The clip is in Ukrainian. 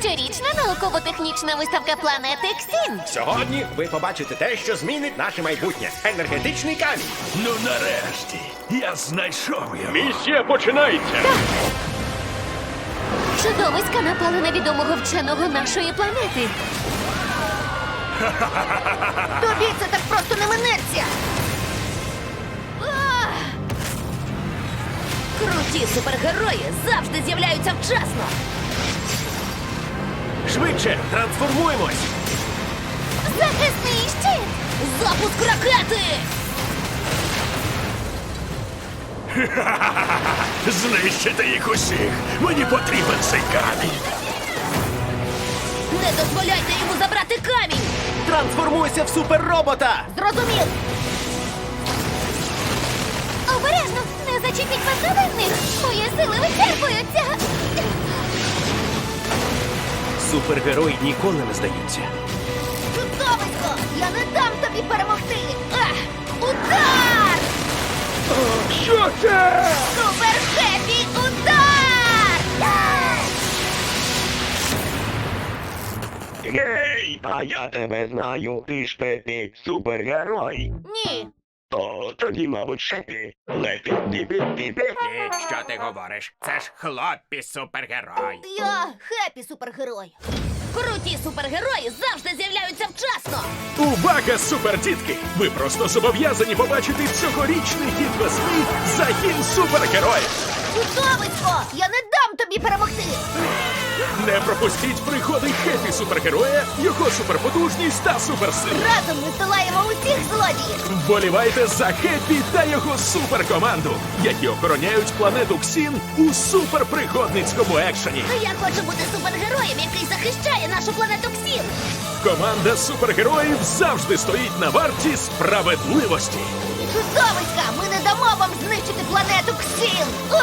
Щорічна науково-технічна виставка планети Ксін. Сьогодні ви побачите те, що змінить наше майбутнє. Енергетичний камінь. Ну нарешті я знайшов його. Місія починається. Чудовиська напали на відомого вченого нашої планети. Тобі це так просто не минеться! Круті супергерої завжди з'являються вчасно. Швидше трансформуємось. Захисний щит! Запуск ракети! Знищити їх усіх. Мені потрібен цей камінь. Не дозволяйте йому забрати камінь! Трансформуйся в суперробота. Зрозумів! Обережно! Не зачепіть бездоганних! Мої сили вичерпуються! Супергерої ніколи не здаються. Чудовисько! Я не дам тобі перемогти! Ах! Удар! Що це? Супер хеппі удар! Гей, а я тебе знаю, ти ж Пепі супергерой. Ні! То тоді, мабуть, шепі. Лепі, піпі, піпі. Ні, що ти говориш? Це ж хлопці супергерой. Я хеппі супергерой! Круті супергерої завжди з'являються вчасно. Увага, супердітки! Ви просто зобов'язані побачити цьогорічний хід весни загін супергероїв. Чудовисько! Я не дам тобі перемогти! Не пропустіть приходи хепі супергероя, його суперпотужність та суперсили. Разом ми здолаємо усіх злодіїв! Вболівайте за Хеппі та його суперкоманду, які охороняють планету Ксін у суперпригодницькому екшені. Я хочу бути супергероєм, який захищає нашу планету Ксін. Команда супергероїв завжди стоїть на варті справедливості. Чудовиська! Ми не дамо вам знищити планету Ксін! А!